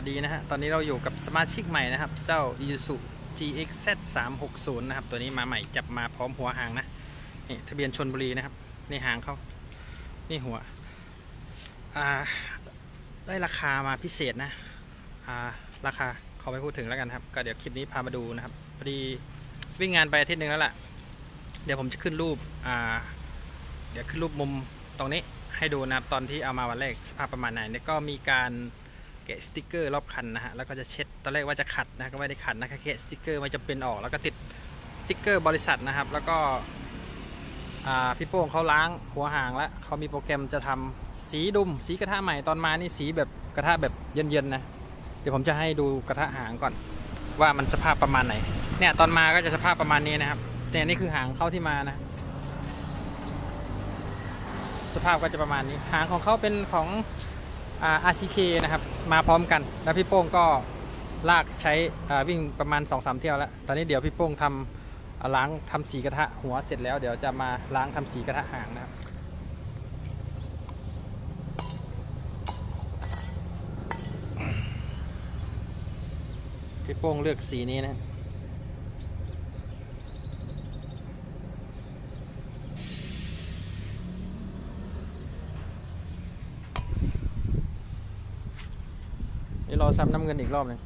วัสดีนะฮะ ตอนนี้เราอยู่กับสมาชิกใหม่นะครับ เจ้า Isuzu GXZ 360นะครับ ตัวนี้มาใหม่จับมาพร้อมหัวหางนะ นี่ทะเบียนชนบุรีนะครับ นี่หางเขา นี่หัว อ่า ได้ราคามาพิเศษนะ อ่า ราคาเขาไม่พูดถึงแล้วกันครับ ก็เดี๋ยวคลิปนี้พามาดูนะครับ พอดีวิ่งงานไปอาทิตย์หนึ่งแล้วล่ะ เดี๋ยวผมจะขึ้นรูป อ่า เดี๋ยวขึ้นรูปมุมตรงนี้ให้ดูนะครับ ตอนที่เอามาวันแรกสภาพประมาณไหนเนี่ยก็มีการ แกะสติกเกอร์รอบคันนะฮะแล้วก็จะเช็ดตอนแรกว่าจะขัดนะก็ไม่ได้ขัดนะแค่แกะสติกเกอร์มันจะเป็นออกแล้วก็ติดสติกเกอร์บริษัทนะครับ แล้วก็พี่โป้งเขาล้างหัวหางแล้วเขามีโปรแกรมจะทำสีดุมสีกระทะใหม่ตอนมานี่สีแบบกระทะแบบเย็นๆนะเดี๋ยวผมจะให้ดูกระทะหางก่อน ว่ามันสภาพประมาณไหนเนี่ยตอนมาก็จะสภาพประมาณนี้นะครับแต่นี่คือหางเข้าที่มานะ สภาพก็จะประมาณนี้ หางของเขาเป็นของ อ่า RCK นะครับ มาพร้อมกัน แล้วพี่โป้งก็ลากใช้อ่าวิ่งประมาณ 2-3 เที่ยวแล้ว ตอนนี้เดี๋ยวพี่โป้งทำอ่าล้างทำสีกระทะหัวเสร็จแล้วเดี๋ยวจะมาล้างทำสีกระทะหางนะครับพี่โป้งเลือกสีนี้นะ ซ้ำน้ำเงินอีกรอบหนึง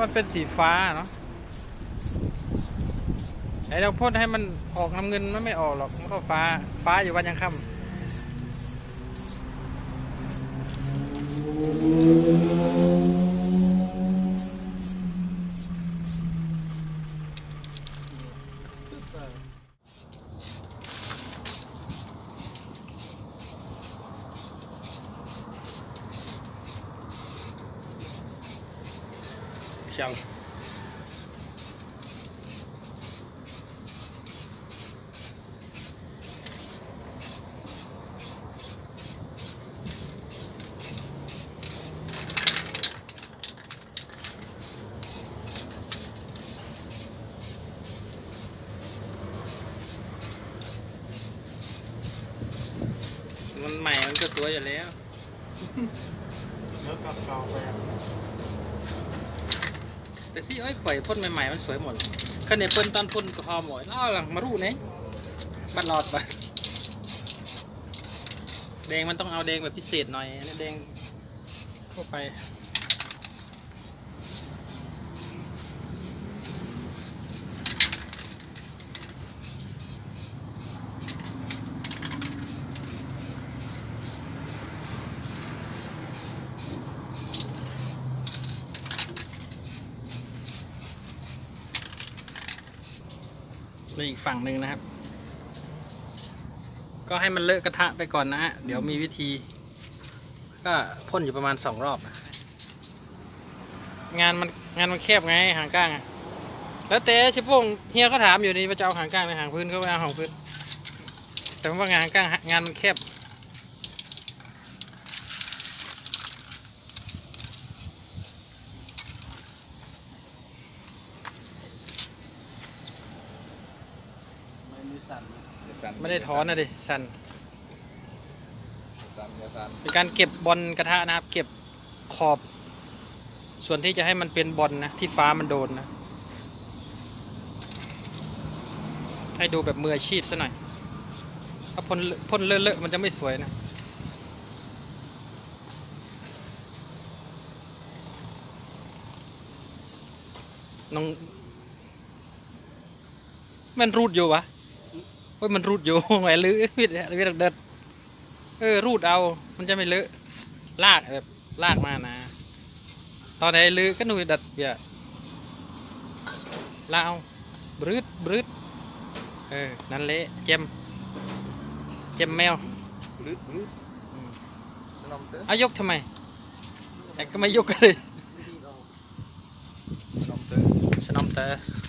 มันเป็นสีฟ้าเนาะไอเราพ่นให้มันออกน้ำเงินมันไม่ออกหรอก มันก็ฟ้า ฟ้าอยู่วันยังค่ำ ช่างมันใหม่มันก็ส วยอยู่แล้วเล้วกลับเก่าไปอะแต่ซี่อ้อยข่อยพ่นใหม่ๆมันสวยหมดคันเนี่ยเปิ้นตอนพ่นก็พอหมดแล้วหลังมารูเนี่ยบัดหลอดไปแดงมันต้องเอาแดงแบบพิเศษหน่อยอันนี้แดงทั่วไป อีกฝั่งหนึ่งนะครับ ก็ให้มันเลอะกระทะไปก่อนนะฮะเดี๋ยวมีวิธี ก็พ่นอยู่ประมาณสองรอบนะงานมันงานมันแคบไงหางก้างอะแล้วแต่ชิพงเฮียเขาถามอยู่นี่ว่าจะเอาหางก้างในหางพื้นเขาไปเอาหางพื้น แต่ผมว่างานก้างงานมันแคบ สั่นอย่าสั่นไม่ได้ถอนนะดิสันสั่นอย่าสั่นเป็นการเก็บบอลกระทะนะครับ เก็บขอบ ส่วนที่จะให้มันเป็นบอลนะที่ฟ้ามันโดนนะให้ดูแบบมืออาชีพซะหน่อยถ้าพ่นเลอะพ่นเลอะๆมันจะไม่สวยนะน้องมันรูดอยู่วะ เฮ้ยมันรูดอยู่แหวนลื้อวิดวิดเดิดเออรูดเอา มันจะไม่เลอะลากแบบลากมานะ ตอนไหนลือก็หนุ่ยดัดเบียลากเอาบรืดบรืดเออ นั่นเละเจมเจมแมวลึดลึดอืมสนอมเตอร์เอายกทำไม แต่ก็ไม่ยกกันเลยสนอมเตอร์สนอมเตอร์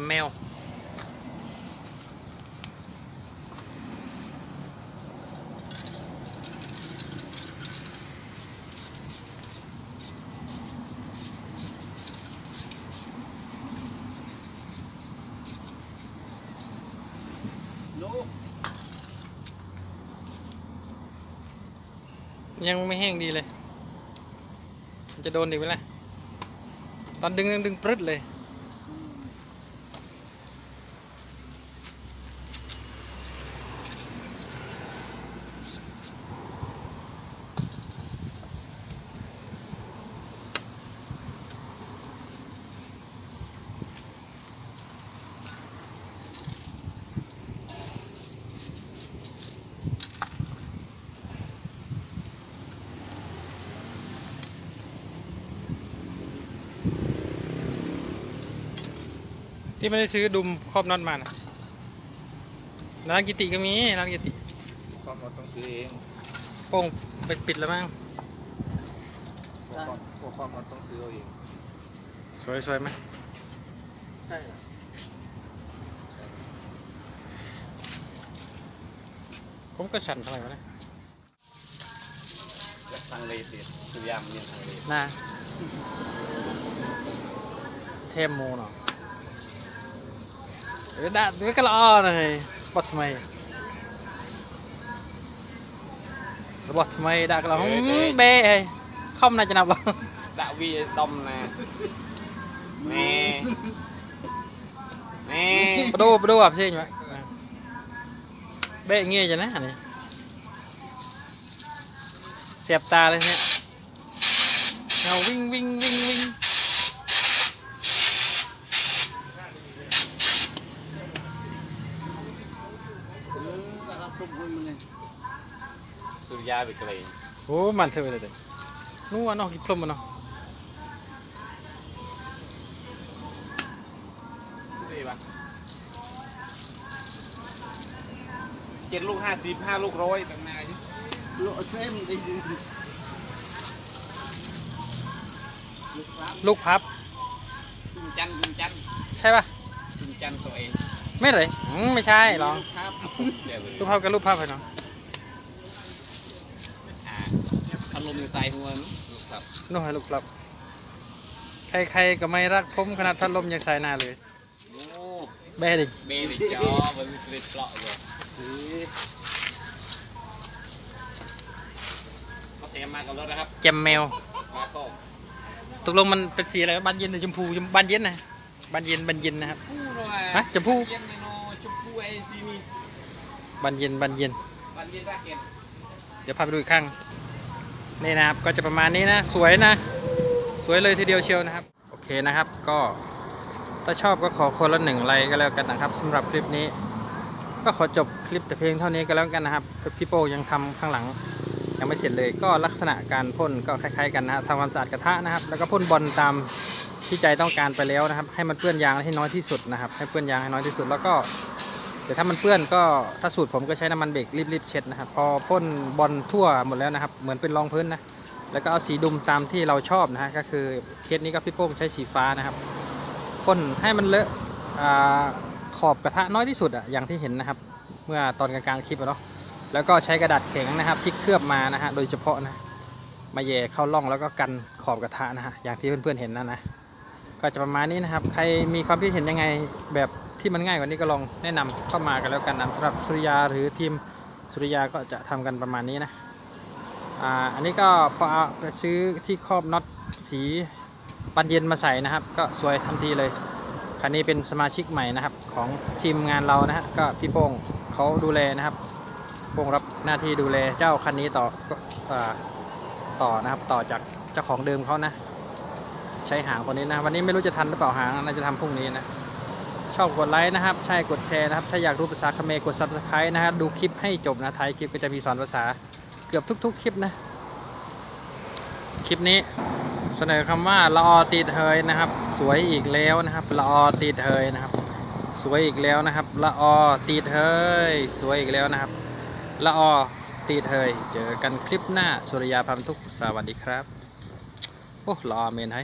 มแมว ยังไม่แห้งดีเลย มันจะโดนอีกไหมล่ะ ตอนดึงดึงดึงปรึดเลย ที่ไม่ได้ซื้อดุมครอบน็อตมานะร้านกิติก็มีร้านกิติความเราต้องซื้อเองโป้งไปปิดแล้วมั้งพวกความพวกความเราต้องซื้อเอาเองสวยสวยไหมใช่เหรอผมก็สั่นเท่าไหร่วะเนะทางเลติดสุยามเรียนทางเลน่าเทมโมเนาะ เดี๋ยวได้เดี๋ยวก็ละอ้อหน่อยบอทำไมบอทำไมได้ก็ละหืมเบ้เฮ้ยเข้ามาจะนับหรอดาวีดอมนะแม่แม่ไปดูไปดูอะพี่อยู่ไหมเบ้เงี้ยจะนะอันนี้เสียบตาเลยเนี่ยเอาวิ่งวิ่งวิ่ง วิ่งรับทุกคนมันเลยสุริยาไปไกลโอ้มันเท่าเลยเด็กนู้นเนาะกินพรมมันเนาะสุริยาเจ็ดลูกห้าสิบห้าลูกร้อยแบบไหนลูกเส้นดีลูกพับ จุนจันจุนจันใช่ป่ะ จุนจันตัวเอง ไม่เลยอืมไม่ใช่หรอกครับเดี๋ยวลูกพับกับลูกพับไปเนาะอ่าพัดลมในสายหัวนู้ลูกครับนู่นให้ลูกพับ ใครๆก็ไม่รักผมขนาดพัดลมยังใส่หน้าเลยโอ้แบ้ดิเบรจอมันมีสลิดเปลาะเลยเขาเตรียมมากับรถนะครับแจมแมว มาโค้งตกลงมันเป็นสีอะไรวะบานเย็นหรือชมพูชมบานเย็นนะบานเย็นบานเย็นนะครับพูหน่อย ฮะชมพู่เย็นเมนูชมพูไอซีนี่บานเย็นบานเย็นวันเย็นรักเย็นเดี๋ยวพาไปดูอีกข้างนี่นะครับก็จะประมาณนี้นะสวยนะ สวยเลยทีเดียวเชียวนะครับ โอเคนะครับก็ถ้าชอบก็ขอคนละหนึ่งไลค์ก็แล้วกันนะครับสำหรับคลิปนี้ ก็ขอจบคลิปแต่เพียงเท่านี้ก็แล้วกันนะครับพี่โป้ยังทำข้างหลังยังไม่เสร็จเลยก็ลักษณะการพ่นก็คล้ายๆกันนะฮะทำความสะอาดกระทะนะครับ แล้วก็พ่นบอลตาม ที่ใจต้องการไปแล้วนะครับ ให้มันเปื้อนยางให้น้อยที่สุดนะครับ ให้เปื้อนยางให้น้อยที่สุด แล้วก็แต่ถ้ามันเปื้อนก็ถ้าสูตรผมก็ใช้น้ำมันเบรกรีบๆเช็ดนะครับ พอพ่นบอลทั่วหมดแล้วนะครับ เหมือนเป็นรองพื้นนะแล้วก็เอาสีดุมตามที่เราชอบนะฮะก็คือเคสนี้ก็พี่โป้งใช้สีฟ้านะครับพ่นให้มันเลอะอขอบกระทะน้อยที่สุดอะอย่างที่เห็นนะครับ เมื่อตอนกลางๆคลิปเนาะแล้วก็ใช้กระดาษแข็งนะครับที่เคลือบมานะฮะโดยเฉพาะนะมาแย่เข้าร่องแล้วก็กันขอบกระทะนะฮะอย่างที่เพื่อนๆเห็นนะนะ ก็จะประมาณนี้นะครับ ใครมีความคิดเห็นยังไงแบบที่มันง่ายกว่านี้ก็ลองแนะนำเข้ามากันแล้วกันนะสำหรับสุริยาหรือทีมสุริยาก็จะทำกันประมาณนี้นะอ่าอันนี้ก็พอเอาไปซื้อที่ครอบน็อตสีปันเย็นมาใส่นะครับ ก็สวยทันทีเลยคันนี้เป็นสมาชิกใหม่นะครับของทีมงานเรานะฮะก็พี่โป้งเขาดูแลนะครับโป้งรับหน้าที่ดูแลเจ้าคันนี้ต่ออ่าต่อนะครับต่อจากเจ้าของเดิมเขานะ ใช้หางคนนี้นะ วันนี้ไม่รู้จะทันหรือเปล่าหางน่าจะทำพรุ่งนี้นะ ชอบกดไลค์นะครับ ใช่กดแชร์นะครับ ถ้าอยากรู้ภาษาเขมรกด subscribe นะครับดูคลิปให้จบนะท้ายคลิปก็จะมีสอนภาษาเกือบทุก ๆ คลิปนะ คลิปนี้เสนอคำว่าละออตีเทยนะครับ สวยอีกแล้วนะครับละออตีเทยนะครับ สวยอีกแล้วนะครับละออตีเทยสวยอีกแล้วนะครับละออตีเทยเจอกันคลิปหน้า สุริยาพันทุกสวัสดีครับ โอ้ละอเมนให้